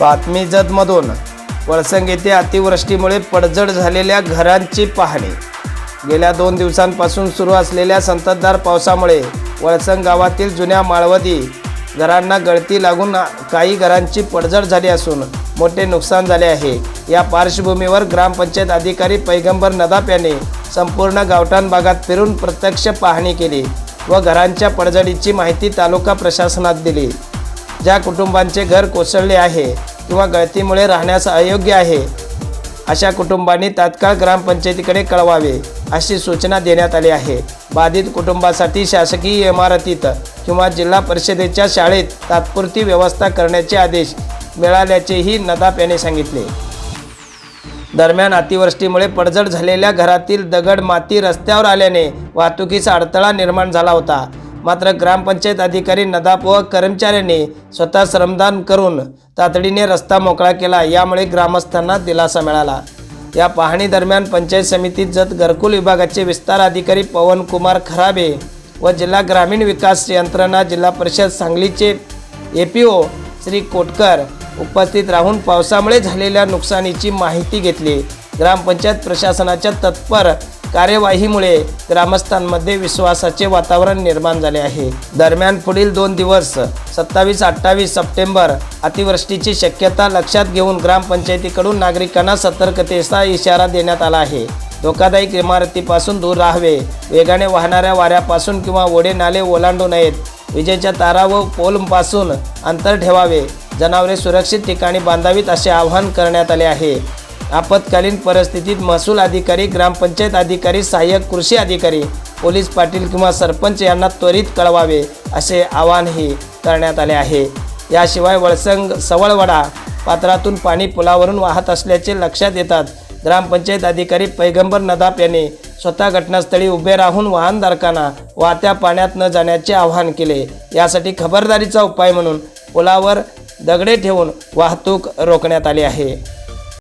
बातमी जतमधून. वळसंग येथे अतिवृष्टीमुळे पडझड झालेल्या घरांची पाहणी. गेल्या दोन दिवसांपासून सुरू असलेल्या संततधार पावसामुळे वळसंग गावातील जुन्या माळवदी घरांना गळती लागून काही घरांची पडझड झाली असून मोठे नुकसान झाले आहे. या पार्श्वभूमीवर ग्रामपंचायत अधिकारी पैगंबर नदाप यांनी संपूर्ण गावठाण भागात फिरून प्रत्यक्ष पाहणी केली व घरांच्या पडझडीची माहिती तालुका प्रशासनात दिली. ज्या कुटुंबांचे घर कोसळले आहे किंवा गळतीमुळे राहण्यास अयोग्य आहे. अशा कुटुंबांनी तात्काळ ग्रामपंचायतीकडे कळवावे अशी सूचना देण्यात आली आहे. बाधित कुटुंबासाठी शासकीय इमारतीत किंवा जिल्हा परिषदेच्या शाळेत तात्पुरती व्यवस्था करण्याचे आदेश मिळाल्याचेही नदाप यांनी सांगितले. दरम्यान अतिवृष्टीमुळे पडझड झालेल्या घरातील दगड माती रस्त्यावर आल्याने वाहतुकीचा अडथळा निर्माण झाला होता. मात्र ग्रामपंचायत अधिकारी नदाप व कर्मचाऱ्यांनी स्वतः श्रमदान करून तातडीने रस्ता मोकळा केला. यामुळे ग्रामस्थांना दिलासा मिळाला. या पाहणी दरम्यान पंचायत समितीत जत घरकुल विभागाचे विस्तार अधिकारी पवनकुमार खराबे व जिल्हा ग्रामीण विकास यंत्रणा जिल्हा परिषद सांगलीचे A P O Shri Kotkar उपस्थित राहून पावसामुळे झालेल्या नुकसानीची माहिती घेतली. ग्रामपंचायत प्रशासनाच्या तत्पर कार्यवाहीमुळे ग्रामस्थांमध्ये विश्वासाचे वातावरण निर्माण झाले आहे. दरम्यान पुढील दोन दिवस सत्तावीस अठ्ठावीस सप्टेंबर अतिवृष्टीची शक्यता लक्षात घेऊन ग्रामपंचायतीकडून नागरिकांना सतर्कतेचा इशारा देण्यात आला आहे. धोकादायक इमारतीपासून दूर राहावे वेगाने वाहणाऱ्या वाऱ्यापासून किंवा ओढे नाले ओलांडू नयेत विजेच्या तारा व पोलपासून अंतर ठेवावे जनावरे सुरक्षित ठिकाणी बांधावीत असे आवाहन करण्यात आले आहे. आपत्कालीन परिस्थितीत महसूल अधिकारी ग्रामपंचायत अधिकारी सहाय्यक कृषी अधिकारी पोलीस पाटील किंवा सरपंच यांना त्वरित कळवावे असे आवाहनही करण्यात आले आहे. याशिवाय वळसंग सवळवडा पात्रातून पाणी पुलावरून वाहत असल्याचे लक्षात येतात. ग्रामपंचायत अधिकारी पैगंबर नदाप यांनी स्वतः घटनास्थळी उभे राहून वाहनधारकांना वाहत्या पाण्यात न जाण्याचे आवाहन केले. यासाठी खबरदारीचा उपाय म्हणून पुलावर दगडे ठेवून वाहतूक रोखण्यात आली आहे.